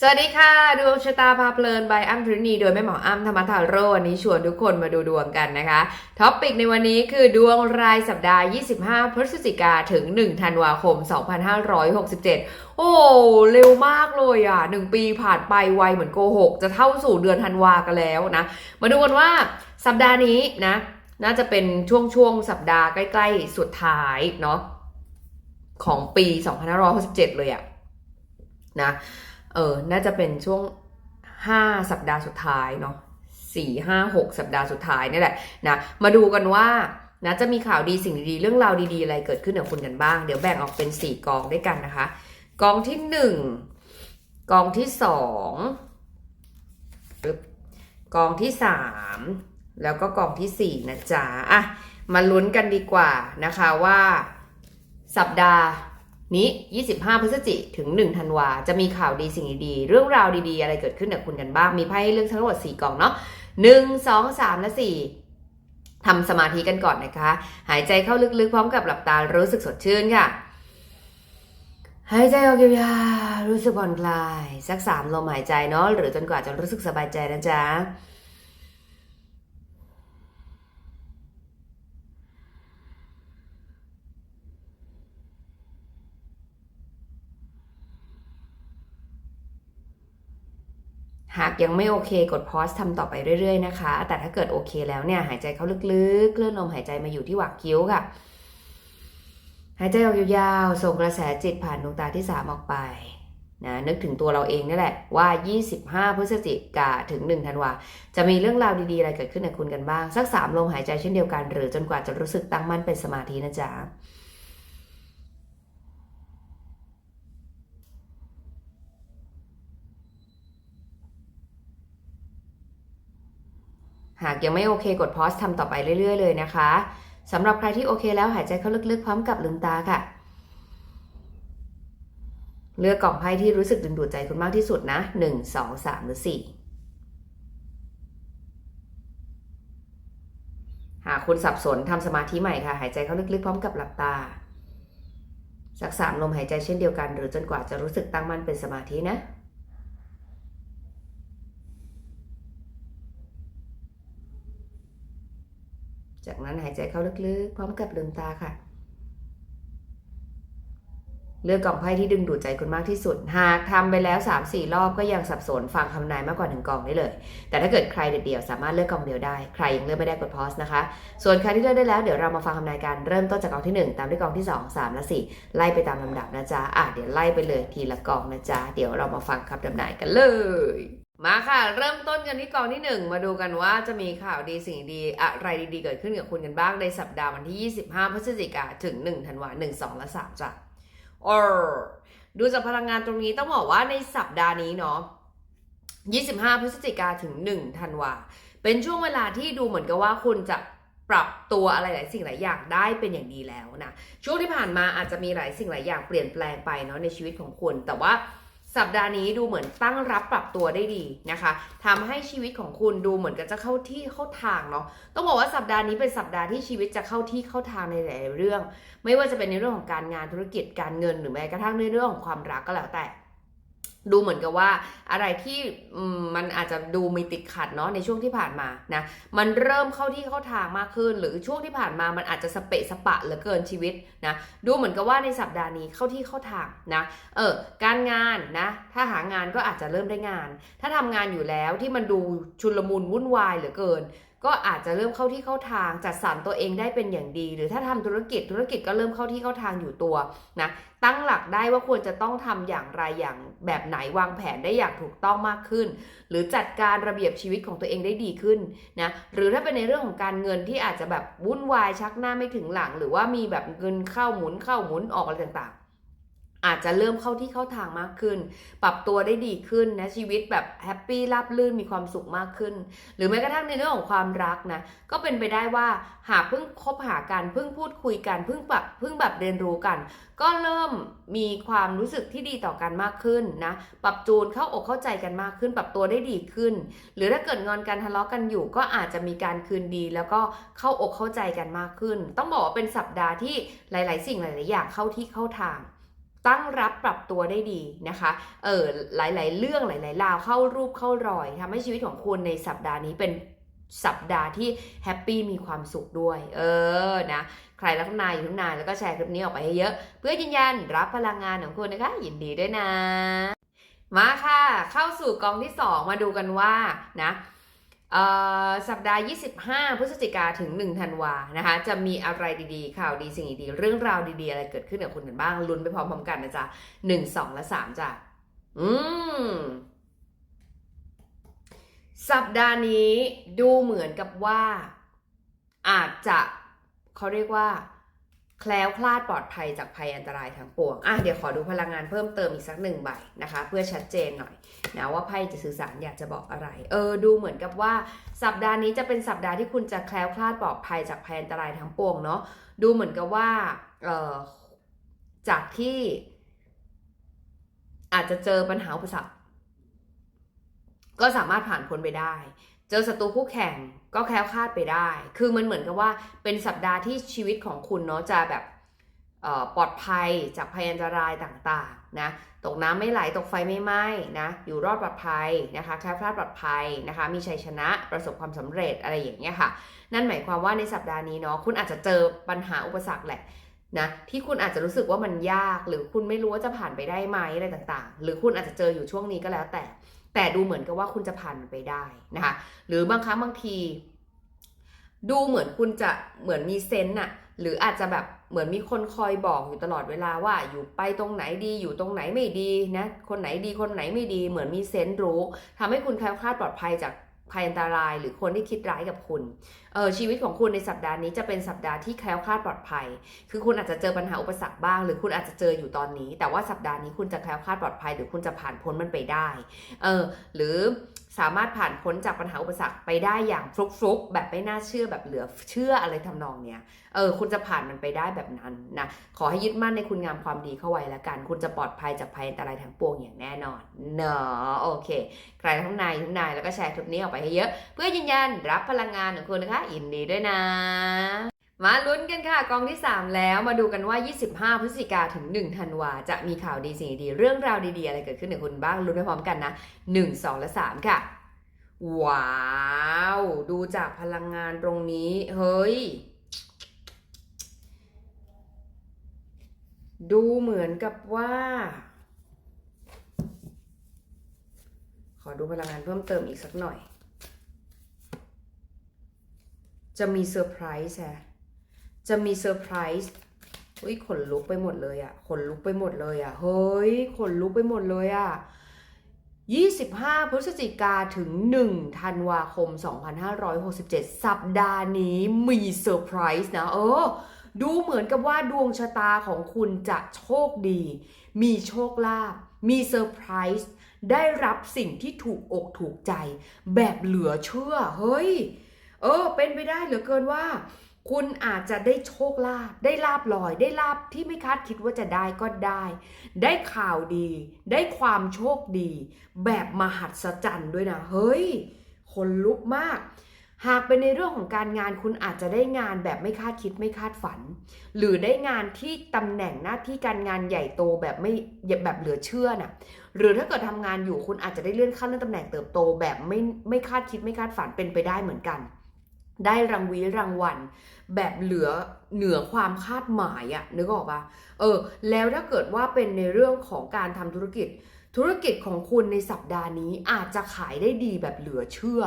สวัสดีค่ะดวงชะตาพาเพลินบายอ้ำธรณีโดยแม่หมออ้ำธรรมทาโรวันนี้ชวนทุกคนมาดูดวงกันนะคะท็อปปิกในวันนี้คือดวงรายสัปดาห์ 25 พฤศจิกาถึง 1 ธันวาคม 2567 โอ้เร็วมากเลยอะ 1 ปีผ่านไปไวเหมือนโกหก จะเข้าสู่เดือนธันวากันแล้วนะ มาดูกันว่าสัปดาห์นี้นะ น่าจะเป็นช่วงช่วงสัปดาห์ใกล้ๆสุดท้ายเนาะของปี 2567 เลยอะนะ เออน่าจะเป็นช่วงห้าสัปดาห์สุดท้ายเนาะสี่ห้าหกสัปดาห์สุดท้ายนี่แหละนะมาดูกันว่านะจะมีข่าวดีสิ่งดีๆเรื่องราวดีๆ อะไรเกิดขึ้นกับคุณกันบ้าง เดี๋ยวแบ่งออกเป็นสี่กองด้วยกันนะคะ กองที่หนึ่งกองที่สองกองที่สามแล้วก็กองที่สี่นะจ๊ะอะมาลุ้นกันดีกว่านะคะว่า สัปดาห์ นี้ 25 พฤศจิกถึง 1 ธันวา จะมีข่าวดีสิ่งดีๆ เรื่องราวดีๆ อะไรเกิดขึ้นกับคุณกันบ้าง มีไพ่ให้เลือกทั้งหมด 4กล่องเนาะ 1 2 3 และ 4ทำสมาธิกันก่อนนะคะ หายใจเข้าลึกๆ พร้อมกับหลับตา รู้สึกสดชื่นค่ะ หายใจออกยาวๆรู้สึกผ่อนคลาย สักสามลมหายใจเนาะ หรือจนกว่าจะรู้สึกสบายใจนะจ๊ะ หากยังไม่โอเคกดพอสทำต่อไปเรื่อยๆนะคะ แต่ถ้าเกิดโอเคแล้วเนี่ยหายใจเข้าลึกๆ เคลื่อนลมหายใจมาอยู่ที่หว่างคิ้วค่ะ หายใจออกยาวๆ ส่งกระแสจิตผ่านดวงตาที่ 3 ออกไปนะนึกถึงตัวเราเองนี่แหละว่า 25 พฤศจิกาถึง 1 ธันวา จะมีเรื่องราวดีๆ อะไรเกิดขึ้นกับคุณกันบ้าง สัก 3 ลมหายใจเช่นเดียวกัน หรือจนกว่าจะรู้สึกตั้งมั่นเป็นสมาธินะจ๊ะ หากยังไม่โอเคกดพอสทำต่อไปเรื่อย ๆ เลยนะคะสำหรับใครที่โอเคแล้วหายใจเข้าลึกๆ พร้อมกับลืมตาค่ะ เลือกกล่องไพ่ที่รู้สึกดึงดูดใจคุณมากที่สุดนะ 1 2 3 หรือ 4 หากคุณสับสนทำสมาธิใหม่ค่ะ หายใจเข้าลึกๆ พร้อมกับหลับตา สักสามลมหายใจเช่นเดียวกัน หรือจนกว่าจะรู้สึกตั้งมั่นเป็นสมาธินะ จากนั้นหายใจเข้าลึกๆ พร้อมกับลืมตาค่ะ เลือกกล่องไพ่ที่ดึงดูดใจคุณมากที่สุด หากทำไปแล้ว 3-4 รอบก็ยังสับสนฟังคำนายมากกว่าหนึ่งกล่องได้เลย แต่ถ้าเกิดใครเดียวๆสามารถเลือกกล่องเดียวได้ ใครยังเลือกไม่ได้กดพอสนะคะ ส่วนใครที่เลือกได้แล้วเดี๋ยวเรามาฟังคำนายกันเริ่มต้นจากกล่องที่ 1 ตามด้วยกล่องที่ 2 3 และ 4 ไล่ไปตามลำดับนะจ๊ะอะเดี๋ยวไล่ไปเลยทีละกล่องนะจ๊ะเดี๋ยวเรามาฟังคำทำนายกันเลย มาค่ะ เริ่มต้นกันที่กองที่ 1 มาดูกันว่าจะมีข่าวดีสิ่งดีอะไรดีๆ เกิดขึ้นกับคุณกันบ้างในสัปดาห์วันที่ 25 พฤศจิกาถึง 1 ธันวาคม1 2 และ 3จ้ะออดูจากพลังงานตรงนี้ต้องบอกว่าในสัปดาห์นี้เนาะ 25 พฤศจิกาถึง 1 ธันวา เป็นช่วงเวลาที่ดูเหมือนกับว่าคุณจะปรับตัวอะไรหลายสิ่งหลายอย่างได้เป็นอย่างดีแล้วนะ ช่วงที่ผ่านมาอาจจะมีหลายสิ่งหลายอย่างเปลี่ยนแปลงไปเนาะในชีวิตของคุณ แต่ว่า สัปดาห์นี้ดูเหมือนตั้งรับปรับตัวได้ดีนะคะทำให้ชีวิตของคุณดูเหมือนกับจะเข้าที่เข้าทางเนาะต้องบอกว่าสัปดาห์นี้เป็นสัปดาห์ที่ชีวิตจะเข้าที่เข้าทางในหลายเรื่อง ไม่ว่าจะเป็นในเรื่องของการงานธุรกิจการเงิน หรือแม้กระทั่งในเรื่องของความรักก็แล้วแต่ ดูเหมือนกับว่าอะไรที่มันอาจจะดูมีติดขัดเนาะในช่วงที่ผ่านมานะมันเริ่มเข้าที่เข้าทางมากขึ้น หรือช่วงที่ผ่านมามันอาจจะสเปะสปะเหลือเกินชีวิตนะดูเหมือนกับว่าในสัปดาห์นี้เข้าที่เข้าทางนะเออการงานนะถ้าหางานก็อาจจะเริ่มได้งาน ถ้าทำงานอยู่แล้วที่มันดูชุลมุนวุ่นวายเหลือเกิน ก็อาจจะเริ่มเข้าที่เข้าทางจัดสรรตัวเองได้เป็นอย่างดี หรือถ้าทำธุรกิจธุรกิจก็เริ่มเข้าที่เข้าทางอยู่ตัวนะตั้งหลักได้ว่าควรจะต้องทำอย่างไรอย่างแบบไหนวางแผนได้อย่างถูกต้องมากขึ้น หรือจัดการระเบียบชีวิตของตัวเองได้ดีขึ้นนะหรือถ้าเป็นในเรื่องของการเงินที่อาจจะแบบวุ่นวายชักหน้าไม่ถึงหลัง หรือว่ามีแบบเงินเข้าหมุนเข้าหมุนออกอะไรต่างๆ อาจจะเริ่มเข้าที่เข้าทางมากขึ้น ปรับตัวได้ดีขึ้นนะชีวิตแบบแฮปปี้ราบรื่นมีความสุขมากขึ้น หรือแม้กระทั่งในเรื่องของความรักนะก็เป็นไปได้ว่าหากเพิ่งคบหากันเพิ่งพูดคุยกันเพิ่งแบบเพิ่งแบบเรียนรู้กัน ก็เริ่มมีความรู้สึกที่ดีต่อกันมากขึ้นนะปรับจูนเข้าอกเข้าใจกันมากขึ้น ปรับตัวได้ดีขึ้น หรือถ้าเกิดงอนกันทะเลาะกันอยู่ ก็อาจจะมีการคืนดี แล้วก็เข้าอกเข้าใจกันมากขึ้น ต้องบอกว่าเป็นสัปดาห์ที่หลาย ๆ สิ่งหลาย ๆ อย่างเข้าที่เข้าทาง ตั้งรับปรับตัวได้ดีนะคะ เออหลาย ๆ เรื่องหลาย ๆ ราวเข้ารูปเข้ารอยทำให้ชีวิตของคุณในสัปดาห์นี้เป็นสัปดาห์ที่แฮปปี้มีความสุขด้วย เออนะ ใครรักนายอยู่ทุกนายแล้วก็แชร์คลิปนี้ออกไปให้เยอะ เพื่อยืนยันรับพลังงานของคุณนะคะ ยินดีด้วยนะ มาค่ะ เข้าสู่กองที่ 2 มาดูกันว่านะ สัปดาห์ 25 พฤศจิกาถึง 1 ธันวานะคะ จะมีอะไรดีๆ ข่าวดีสิ่งดีๆ เรื่องราวดีๆ อะไรเกิดขึ้นกับคุณกันบ้าง ลุ้นไปพร้อมๆกันนะจ๊ะ 1 2 และ 3จ้ะ อืม สัปดาห์นี้ดูเหมือนกับว่า อาจจะเขาเรียกว่า แคล้วคลาดปลอดภัยจากภัยอันตรายทั้งปวง อะเดี๋ยวขอดูพลังงานเพิ่มเติมอีกสักหนึ่งใบนะคะ เพื่อชัดเจนหน่อยนะว่าไพ่จะสื่อสารอยากจะบอกอะไร เออดูเหมือนกับว่าสัปดาห์นี้จะเป็นสัปดาห์ที่คุณจะแคล้วคลาดปลอดภัยจากภัยอันตรายทั้งปวงเนาะ ดูเหมือนกับว่า เออจากที่อาจจะเจอปัญหาอุปสรรคก็สามารถผ่านพ้นไปได้ เจอศัตรูคู่แข่ง ก็แคล้วคลาดไปได้ คือมันเหมือนกับว่าเป็นสัปดาห์ที่ชีวิตของคุณเนาะจะแบบปลอดภัยจากภัยอันตรายต่างๆนะตกน้ำไม่ไหลตกไฟไม่ไหม้นะอยู่รอดปลอดภัยนะคะแคล้วคลาดปลอดภัยนะคะมีชัยชนะประสบความสำเร็จอะไรอย่างเงี้ยค่ะ นั่นหมายความว่าในสัปดาห์นี้เนาะคุณอาจจะเจอปัญหาอุปสรรคแหละนะที่คุณอาจจะรู้สึกว่ามันยาก หรือคุณไม่รู้ว่าจะผ่านไปได้ไหมอะไรต่างๆ หรือคุณอาจจะเจออยู่ช่วงนี้ก็แล้วแต่ แต่ดูเหมือนกับว่าคุณจะผ่านมันไปได้นะคะหรือบางครั้งบางที ดูเหมือนคุณจะเหมือนมีเซนต์น่ะหรืออาจจะแบบเหมือนมีคนคอยบอกอยู่ตลอดเวลาว่าอยู่ไปตรงไหนดีอยู่ตรงไหนไม่ดีนะคนไหนดีคนไหนไม่ดี เหมือนมีเซนต์รู้ทำให้คุณแคล้วคลาดปลอดภัยจากภัยอันตราย หรือคนที่คิดร้ายกับคุณ เออชีวิตของคุณในสัปดาห์นี้จะเป็นสัปดาห์ที่แคล้วคลาดปลอดภัย คือคุณอาจจะเจอปัญหาอุปสรรคบ้าง หรือคุณอาจจะเจออยู่ตอนนี้ แต่ว่าสัปดาห์นี้คุณจะแคล้วคลาดปลอดภัย หรือคุณจะผ่านพ้นมันไปได้เออหรือสามารถผ่านพ้นจากปัญหาอุปสรรคไปได้อย่างฟลุกๆ แบบไม่น่าเชื่อแบบเหลือเชื่ออะไรทำนองเนี้ย เออคุณจะผ่านมันไปได้แบบนั้นนะ ขอให้ยึดมั่นในคุณงามความดีเข้าไว้ละกัน คุณจะปลอดภัยจากภัยอันตรายทั้งปวงอย่างแน่นอน เนาะโอเค ใครทั้งนายทั้งนายแล้วก็แชร์คลิปนี้ออกไปให้เยอะ เพื่อยืนยันรับพลังงานของคุณนะคะยินดีด้วยนะ มาลุ้นกันค่ะกองที่ 3 แล้วมาดูกันว่า 25 พฤศจิกาถึง 1 ธันวาจะมีข่าวดีสิ่งดีๆเรื่องราวดีๆ อะไรเกิดขึ้นกับคุณบ้างลุ้นไปพร้อมกันนะ 1 2 และ 3 ค่ะ ว้าว ดูจากพลังงานตรงนี้ เฮ้ยดูเหมือนกับว่า ขอดูพลังงานเพิ่มเติมอีกสักหน่อย จะมีเซอร์ไพรส์แะจะมีเซอร์ไพรส์เฮ้ยขนลุกไปหมดเลยอะขนลุกไปหมดเลยอะเฮ้ยขนลุกไปหมดเลยอะ25 พฤศจิกาถึง 1 ธันวาคม 2567 สัปดาห์นี้มีเซอร์ไพรส์นะ เออ ดูเหมือนกับว่าดวงชะตาของคุณจะโชคดี มีโชคลาภ มีเซอร์ไพรส์ ได้รับสิ่งที่ถูกอกถูกใจ แบบเหลือเชื่อ เฮ้ย เออ เป็นไปได้เหลือเกินว่า คุณอาจจะได้โชคลาภได้ลาบลอย ได้ลาบที่ไม่คาดคิดว่าจะได้ก็ได้ ได้ข่าวดี ได้ความโชคดี แบบมหัศจรรย์ด้วยนะเฮ้ยคนลุกมาก หากเป็นในเรื่องของการงานคุณอาจจะได้งานแบบไม่คาดคิดไม่คาดฝัน หรือได้งานที่ตำแหน่งหน้าที่การงานใหญ่โตแบบไม่แบบเหลือเชื่อน่ะหรือถ้าเกิดทำงานอยู่คุณอาจจะได้เลื่อนขั้นเลื่อนตำแหน่งเติบโตแบบไม่ไม่คาดคิดไม่คาดฝันเป็นไปได้เหมือนกัน ได้รางวีรางวัล แบบเหลือเหนือความคาดหมายอะนึกออกปะเออ แล้วถ้าเกิดว่าเป็นในเรื่องของการทำธุรกิจ ธุรกิจของคุณในสัปดาห์นี้อาจจะขายได้ดีแบบเหลือเชื่อ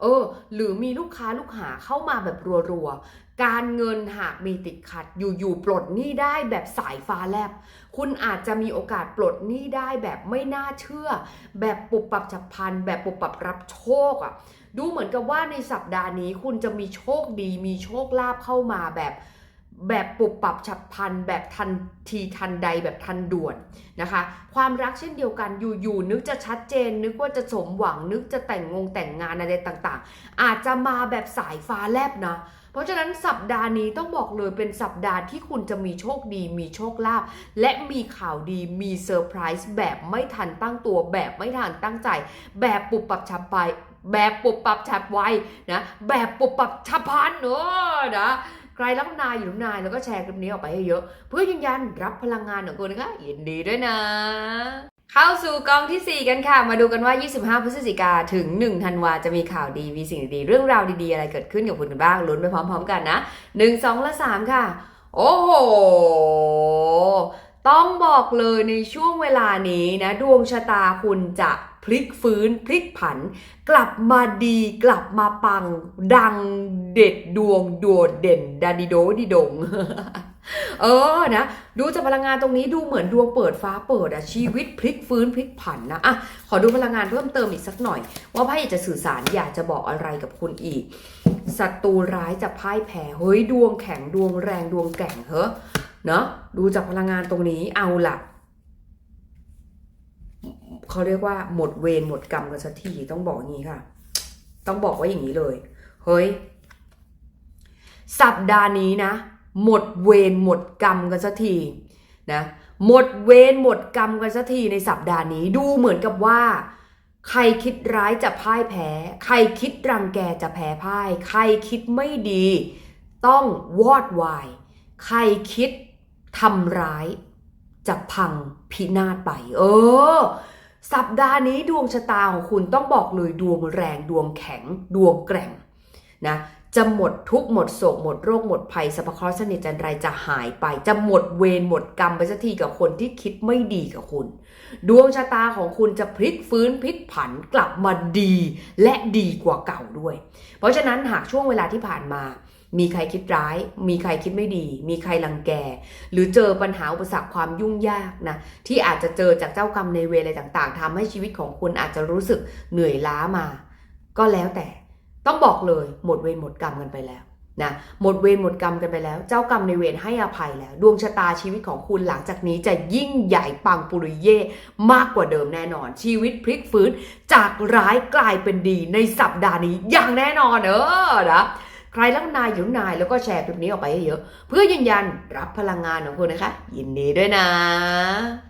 เออ หรือมีลูกค้าลูกหาเข้ามาแบบรัวๆ การเงินหากมีติดขัด อยู่ๆปลดหนี้ได้แบบสายฟ้าแลบ คุณอาจจะมีโอกาสปลดหนี้ได้แบบไม่น่าเชื่อ แบบปุบปับฉับพลันแบบปุบปับรับโชคอะ่ะ ดูเหมือนกับว่าในสัปดาห์นี้คุณจะมีโชคดี มีโชคลาภเข้ามาแบบแบบปุบปรับฉับพลันแบบทันทีทันใดแบบทันด่วนนะคะ ความรักเช่นเดียวกันอยู่ๆนึกจะชัดเจน นึกว่าจะสมหวัง นึกจะแต่งงงแต่งงานอะไรต่างๆ อาจจะมาแบบสายฟ้าแลบนะ เพราะฉะนั้นสัปดาห์นี้ต้องบอกเลยเป็นสัปดาห์ที่คุณจะมีโชคดี มีโชคลาภและมีข่าวดีมีเซอร์ไพรส์แบบไม่ทันตั้งตัวแบบไม่ทันตั้งใจ แบบปุบปับฉับไป แบบปุบปับฉับไวนะแบบปุบปับฉับพลันเนอะนะใครรับนายอยู่รับนายแล้วก็แชร์คลิปนี้ออกไปให้เยอะ เพื่อยืนยันรับพลังงานของคุณนะคะยินดีด้วยนะเข้าสู่กองทีสี่ 4 กันค่ะ มาดูกันว่า 25 พฤศจิกาถึง 1 ธันวาจะมีข่าวดี มีสิ่งดี เรื่องราวดีๆ อะไรเกิดขึ้นกับคุณกันบ้าง ลุ้นไปพร้อมๆกันนะ 1 2 และ 3 ค่ะ โอ้โห ต้องบอกเลยในช่วงเวลานี้นะ ดวงชะตาคุณจะ ลิกฟื้นพลิกผัน กลับมาดีกลับมาปัง ดังเด็ดดวงโดดเด่นดาดิโดดิดงเออนะดูจากพลังงานตรงนี้ดูเหมือนดวงเปิดฟ้าเปิดอะชีวิตพลิกฟื้นพลิกผันนะอะขอดูพลังงานเพิ่มเติมอีกสักหน่อย ว่าไพ่อยากจะสื่อสารอยากจะบอกอะไรกับคุณอีกศัตรูร้ายจะพ่ายแพ้เฮ้ยดวงแข็งดวงแรงดวงแก่งเฮ้เนาะดูจากพลังงานตรงนี้เอาล่ะ เขาเรียกว่าหมดเวรหมดกรรมกันสักทีต้องบอกอย่างนี้ค่ะ ต้องบอกว่าอย่างนี้เลย เฮ้ย สัปดาห์นี้นะ หมดเวรหมดกรรมกันสักทีนะหมดเวรหมดกรรมกันสักทีในสัปดาห์นี้ดูเหมือนกับว่า ใครคิดร้ายจะพ่ายแพ้ ใครคิดรังแกจะแพ้พ่าย ใครคิดไม่ดี ต้องวอดวาย ใครคิดทำร้ายจะพังพินาศไป เออ สัปดาห์นี้ดวงชะตาของคุณต้องบอกเลยดวงแรงดวงแข็ง ดวงแกร่งนะจะหมดทุกหมดโศกหมดโรคหมดภัยสรรพเคราะห์สนิทจันไรจะหายไป จะหมดเวรหมดกรรมไปสักทีกับคนที่คิดไม่ดีกับคุณ ดวงชะตาของคุณจะพลิกฟื้นพลิกผันกลับมาดี และดีกว่าเก่าด้วย เพราะฉะนั้นหากช่วงเวลาที่ผ่านมา มีใครคิดร้าย มีใครคิดไม่ดี มีใครรังแก หรือเจอปัญหาอุปสรรคความยุ่งยากนะ ที่อาจจะเจอจากเจ้ากรรมในเวรอะไรต่างๆทำให้ชีวิตของคุณอาจจะรู้สึกเหนื่อยล้ามา ก็แล้วแต่ ต้องบอกเลยหมดเวรหมดกรรมกันไปแล้วนะหมดเวรหมดกรรมกันไปแล้ว เจ้ากรรมในเวรให้อภัยแล้ว ดวงชะตาชีวิตของคุณหลังจากนี้จะยิ่งใหญ่ปังปุริเย่มากกว่าเดิมแน่นอน ชีวิตพลิกฟื้นจากร้ายกลายเป็นดีในสัปดาห์นี้อย่างแน่นอนเออนะ ใครรักนายอยู่นายแล้วก็แชร์คลิปนี้ออกไปให้เยอะ เพื่อยืนยันรับพลังงานของคุณนะคะ ยินดีด้วยนะ